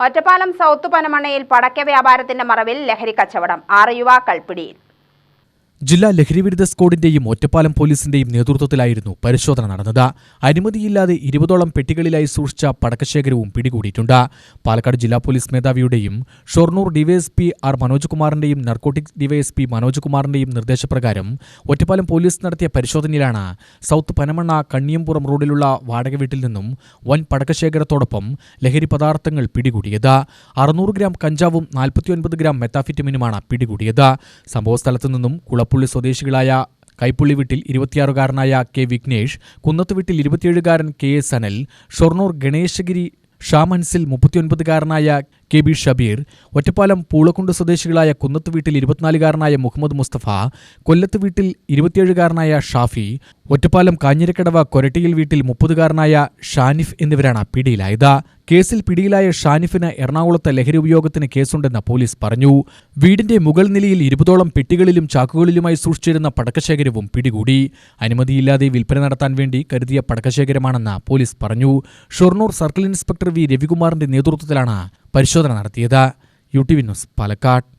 Ottapalam south പനമണ്ണയിൽ പടക്ക വ്യാപാരത്തിന്റെ മറവിൽ ലഹരി കച്ചവടം. ആറ് യുവാക്കൾ പിടിയിൽ. ജില്ലാ ലഹരിവിരുദ്ധ സ്ക്വാഡിന്റെയും ഒറ്റപ്പാലം പോലീസിന്റെയും നേതൃത്വത്തിലായിരുന്നു പരിശോധന നടന്നത്. അനുമതിയില്ലാതെ ഇരുപതോളം പെട്ടികളിലായി സൂക്ഷിച്ച പടക്കശേഖരവും പിടികൂടിയിട്ടുണ്ട്. പാലക്കാട് ജില്ലാ പോലീസ് മേധാവിയുടെയും ഷൊർണൂർ ഡിവൈഎസ്പി ആർ മനോജ് കുമാറിന്റെയും നർക്കോട്ടിക്സ് ഡിവൈഎസ്പി മനോജ് കുമാറിന്റെയും നിർദ്ദേശപ്രകാരം ഒറ്റപ്പാലം പോലീസ് നടത്തിയ പരിശോധനയിലാണ് സൗത്ത് പനമണ്ണ കണ്ണിയമ്പുറം റോഡിലുള്ള വാടക വീട്ടിൽ നിന്നും വൻ പടക്കശേഖരത്തോടൊപ്പം ലഹരി പദാർത്ഥങ്ങൾ പിടികൂടിയത്. അറുന്നൂറ് ഗ്രാം കഞ്ചാവും നാൽപ്പത്തിയൊൻപത് ഗ്രാം മെത്താഫിറ്റമിനുമാണ് പിടികൂടിയത്. സംഭവസ്ഥലത്തു നിന്നും കുളപ്പുള്ളി സ്വദേശികളായ കൈപ്പുള്ളി വീട്ടിൽ ഇരുപത്തിയാറുകാരനായ കെ വിഘ്നേഷ് കുന്നത്ത് വീട്ടിൽ ഇരുപത്തിയേഴുകാരൻ കെ എസ് അനൽ ഷൊർണൂർ ഗണേശഗിരി ഷാമൻസിൽ മുപ്പത്തിയൊൻപതുകാരനായ കെ ബി ഷബീർ ഒറ്റപ്പാലം പൂളക്കുണ്ട് സ്വദേശികളായ കുന്നത്ത് വീട്ടിൽ ഇരുപത്തിനാലുകാരനായ മുഹമ്മദ് മുസ്തഫ കൊല്ലത്ത് വീട്ടിൽ ഇരുപത്തിയേഴുകാരനായ ഷാഫി ഒറ്റപ്പാലം കാഞ്ഞിരക്കടവ കൊരട്ടിയിൽ വീട്ടിൽ മുപ്പതുകാരനായ ഷാനിഫ് എന്നിവരാണ് പിടിയിലായത്. കേസിൽ പിടിയിലായ ഷാനിഫിന് എറണാകുളത്ത് ലഹരി ഉപയോഗത്തിന് കേസുണ്ടെന്ന് പോലീസ് പറഞ്ഞു. വീടിന്റെ മുകൾ നിലയിൽ ഇരുപതോളം പെട്ടികളിലും ചാക്കുകളിലുമായി സൂക്ഷിച്ചിരുന്ന പടക്കശേഖരവും പിടികൂടി. അനുമതിയില്ലാതെ വിൽപ്പന നടത്താൻ വേണ്ടി കരുതിയ പടക്കശേഖരമാണെന്ന് പോലീസ് പറഞ്ഞു. ഷൊർണൂർ സർക്കിൾ ഇൻസ്പെക്ടർ വി രവികുമാറിന്റെ നേതൃത്വത്തിലാണ് പരിശോധന നടത്തിയത്. U T V news Palakkad.